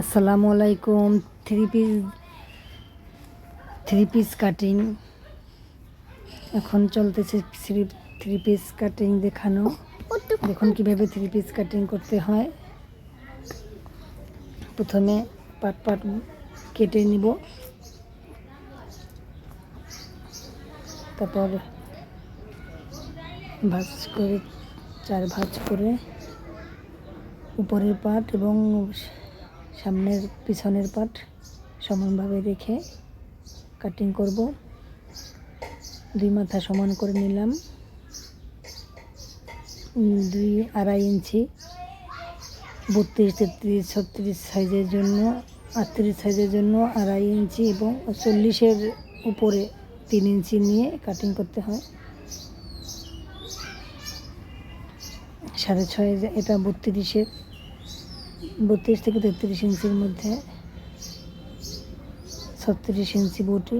আসসালামু আলাইকুম। Three piece three piece cutting এখন চলতেছে থ্রি থ্রি পিস কাটিং দেখানো। দেখুন কীভাবে থ্রি পিস কাটিং করতে হয়। প্রথমে পাট পাট কেটে নিব। তারপর ভাজ করে, চার ভাজ করে উপরের পাট এবং সামনের পিছনের পাট সমানভাবে রেখে কাটিং করব। দুই মাথা সমান করে নিলাম। দুই আড়াই ইঞ্চি। বত্রিশ, তেত্রিশ, ছত্রিশ সাইজের জন্য, আটত্রিশ সাইজের জন্য আড়াই ইঞ্চি এবং চল্লিশের উপরে তিন ইঞ্চি নিয়ে কাটিং করতে হয়। সাড়ে ছয়, এটা বত্রিশের। বত্রিশ থেকে তেত্রিশ ইঞ্চির মধ্যে ছত্রিশ ইঞ্চি বটি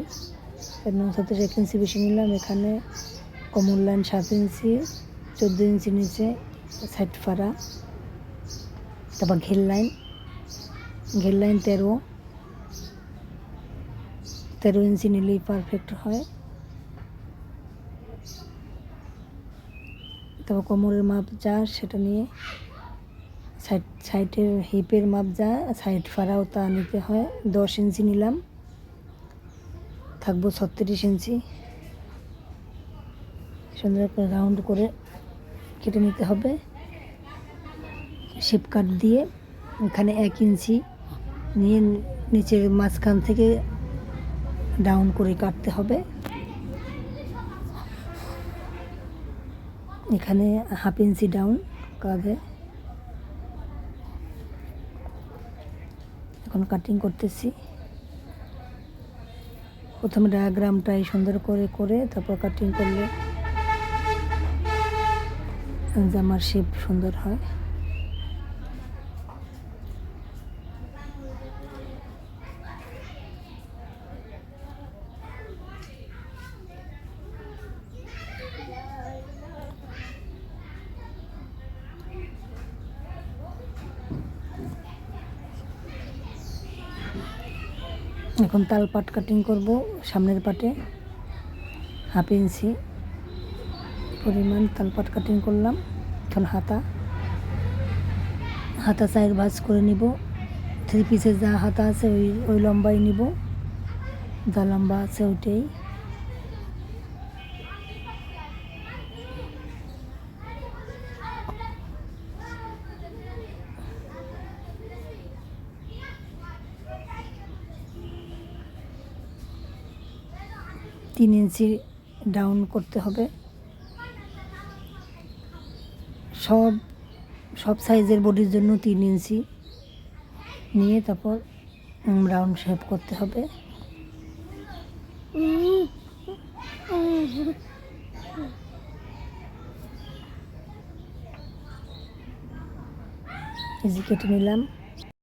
এবং ছত্রিশ এক ইঞ্চি বেশি নিলাম। এখানে কমন লাইন সাত ইঞ্চি, চোদ্দ ইঞ্চি নিচে সাইড ফাড়া, তারপর ঘের লাইন ঘের লাইন তেরো তেরো ইঞ্চি নিলেই পারফেক্ট হয়। তারপর কোমরের মাপ যা সেটা নিয়ে সাইড, সাইডের হিপের মাপ যা, সাইড ফাড়াও তা নিতে হয়। দশ ইঞ্চি নিলাম। থাকব ছত্রিশ ইঞ্চি। সুন্দর করে রাউন্ড করে কেটে নিতে হবে। শেপ কাট দিয়ে এখানে এক ইঞ্চি নিয়ে নিচের মাঝখান থেকে ডাউন করে কাটতে হবে। এখানে হাফ ইঞ্চি ডাউন কাঁধে। এখন কাটিং করতেছি। প্রথমে ডায়াগ্রামটাই সুন্দর করে করে তারপর কাটিং করলে জামার শেপ সুন্দর হয়। এখন তাল পাট কাটিং করব, সামনের পাটে হাফ ইঞ্চি পরিমাণ তাল পাট কাটিং করলাম, এখন হাতা হাতা চায়ের ভাজ করে নিব থ্রি পিসের যা হাতা আছে ওই ওই লম্বাই নিব, যা লম্বা আছে ওইটাই। তিন ইঞ্চি ডাউন করতে হবে। সব সব সাইজের বডির জন্য তিন ইঞ্চি নিয়ে তারপর রাউন্ড শেপ করতে হবে। কেটে নিলাম।